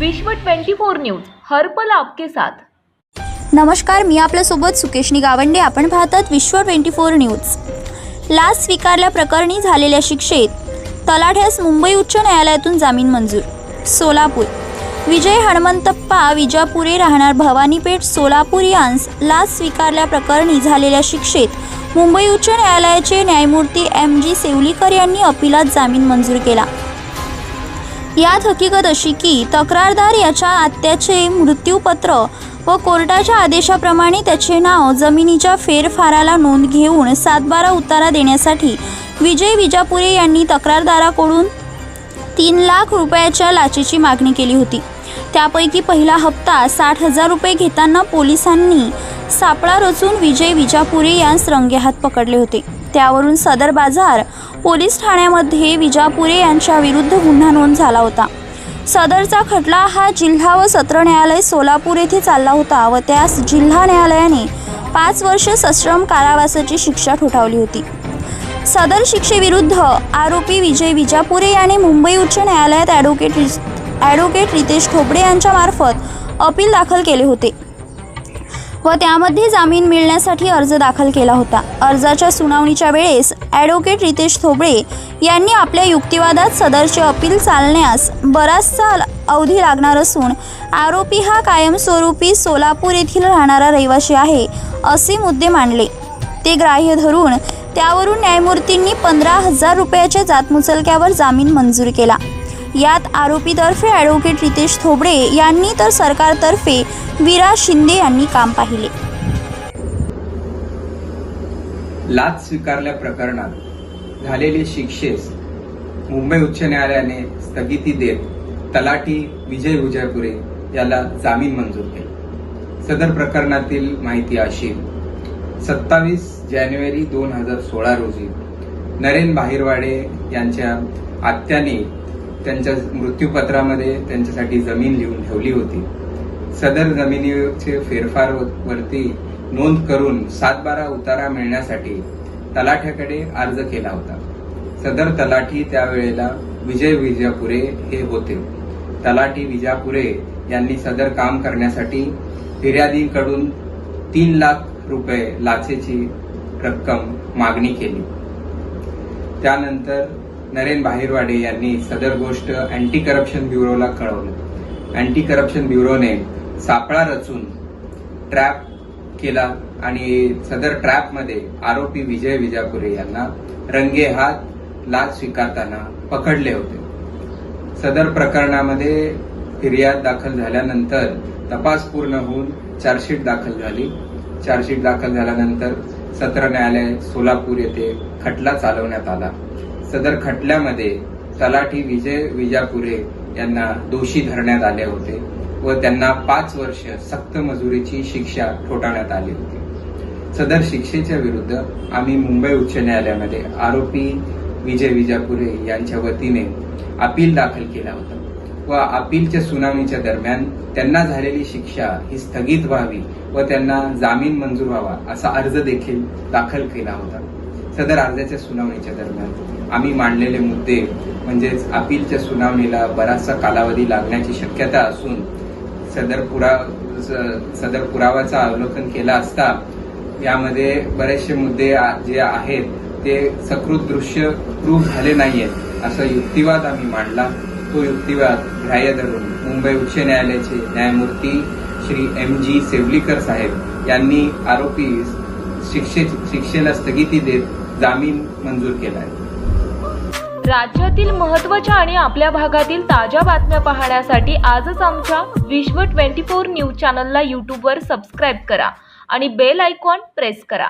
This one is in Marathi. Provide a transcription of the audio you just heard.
विश्व 24 न्यूज हर्पल आपके साथ. नमस्कार मी आपल्यासोबत सुकेशनी गावंडे. आपण पाहतात विश्व ट्वेंटी फोर न्यूज. लाच स्वीकारल्या प्रकरणी झालेल्या शिक्षेत तलाठ्यास मुंबई उच्च न्यायालयातून जामीन मंजूर. सोलापूर. विजय हणमंतप्पा विजापुरे राहणार भवानीपेठ सोलापूर यांस लाच स्वीकारल्या प्रकरणी झालेल्या शिक्षेत मुंबई उच्च न्यायालयाचे न्यायमूर्ती एम जी सेवलीकर यांनी अपिलात जामीन मंजूर केला. यात हकीकत अशी की तक्रारदार याच्या आत्याचे मृत्यूपत्र व कोर्टाच्या आदेशाप्रमाणे त्याचे नाव जमिनीच्या फेरफाराला नोंद घेऊन सातबारा उतारा देण्यासाठी विजय विजापुरे यांनी तक्रारदाराकडून तीन लाख रुपयाच्या लाचेची मागणी केली होती. त्यापैकी पहिला हप्ता साठ हजार रुपये घेताना पोलिसांनी सापळा रचून विजय विजापुरे यांस रंगेहात पकडले होते. त्यावरून सदर बाजार पोलीस ठाण्यामध्ये विजापुरे यांच्या विरुद्ध गुन्हा नोंद झाला होता. सदरचा खटला हा जिल्हा व सत्र न्यायालय सोलापूर येथे चालला होता व त्यास जिल्हा न्यायालयाने पाच वर्ष सश्रम कारावासाची शिक्षा ठोठावली होती. सदर शिक्षेविरुद्ध आरोपी विजय विजापुरे याने मुंबई उच्च न्यायालयात ॲडव्होकेट ॲडव्होकेट रितेश ठोबडे यांच्यामार्फत अपील दाखल केले होते. व त्यामध्ये जामीन मिळण्यासाठी अर्ज दाखल केला होता. अर्जाच्या सुनावणीच्या वेळेस ॲडव्होकेट रितेश थोबडे यांनी आपल्या युक्तिवादात सदरचे अपील चालण्यास बराचसा अवधी लागणार असून आरोपी हा कायमस्वरूपी सोलापूर येथील राहणारा रहिवासी आहे असे मुद्दे मांडले. ते ग्राह्य धरून त्यावरून न्यायमूर्तींनी पंधरा हजार रुपयाच्या जातमुचलक्यावर जामीन मंजूर केला. यात आरोपीतर्फे ॲडव्होकेट रितेश थोबडे यांनी तर सरकारतर्फे विरा शिंदे यांनी काम पाहिले. लाच स्वीकारल्या प्रकरणात झालेले शिक्षेस मुंबई उच्च न्यायालयाने स्थगिती देत तलाठी विजय विजयपुरे याला जामीन मंजूर केला. सदर प्रकरणातील माहिती अशी सत्तावीस जानेवारी दोन हजार सोळा रोजी नरेन बाहिरवाडे यांच्या आत्याने त्यांच्या मृत्यूपत्रामध्ये त्यांच्यासाठी जमीन लिहून ठेवली होती. सदर जमिनीचे फेरफार वरती नोंद करून सातबारा उतारा मिळण्यासाठी तलाठ्याकडे अर्ज केला होता. सदर तलाठी त्यावेळेला विजय विजापुरे हे होते. तलाठी विजापुरे यांनी सदर काम करण्यासाठी फिर्यादीकडून तीन लाख रुपये लाचेची रक्कम मागणी केली. त्यानंतर नरेन बाहेरवाडे यांनी सदर गोष्ट अँटी करप्शन ब्युरोला कळवलं. अँटी करप्शन ब्युरोने सापळा रचून ट्रॅप केला आणि सदर ट्रॅपमध्ये आरोपी विजय विजापुरे यांना रंगे हात लाच स्वीकारताना पकडले होते. सदर प्रकरणामध्ये फिर्याद दाखल झाल्यानंतर तपास पूर्ण होऊन चार्जशीट दाखल झाली. चार्जशीट दाखल झाल्यानंतर सत्र न्यायालय सोलापूर येथे खटला चालवण्यात आला. सदर खटल्यामध्ये तलाठी विजय विजापुरे यांना दोषी धरण्यात आले होते व त्यांना पाच वर्ष सक्त मजुरीची शिक्षा ठोठावण्यात आली होती. सदर शिक्षेच्या विरुद्ध आम्ही मुंबई उच्च न्यायालयामध्ये आरोपी विजय विजापुरे यांच्या वतीने अपील दाखल केला होता व अपीलच्या सुनावणीच्या दरम्यान त्यांना झालेली शिक्षा ही स्थगित व्हावी व त्यांना जामीन मंजूर व्हावा असा अर्ज देखील दाखल केला होता. सदर अर्जाच्या सुनावणीच्या दरम्यान. आम्ही मांडलेले मुद्दे म्हणजेच अपीलच्या सुनावणीला बराचसा कालावधी लागण्याची शक्यता असून सदर पुरा सदर पुरावाचा अवलोकन केला असता यामध्ये बरेचसे मुद्दे जे आहेत ते सकृत दृश्य प्रूफ झाले नाहीयेत असा युक्तिवाद आम्ही मांडला. तो युक्तिवाद ग्राह्य धरून मुंबई उच्च न्यायालयाचे न्यायमूर्ती श्री एम जी सेवलीकर साहेब यांनी आरोपी शिक्षे शिक्षेला स्थगिती देत जामीन मंजूर केला आहे राज्यातील महत्त्वाच्या आणि आपल्या भागातील ताज्या बातम्या पाहण्यासाठी आजच आमच्या विश्व 24 न्यूज चॅनलला यूट्यूबवर सबस्क्राईब करा आणि बेल आयकॉन प्रेस करा.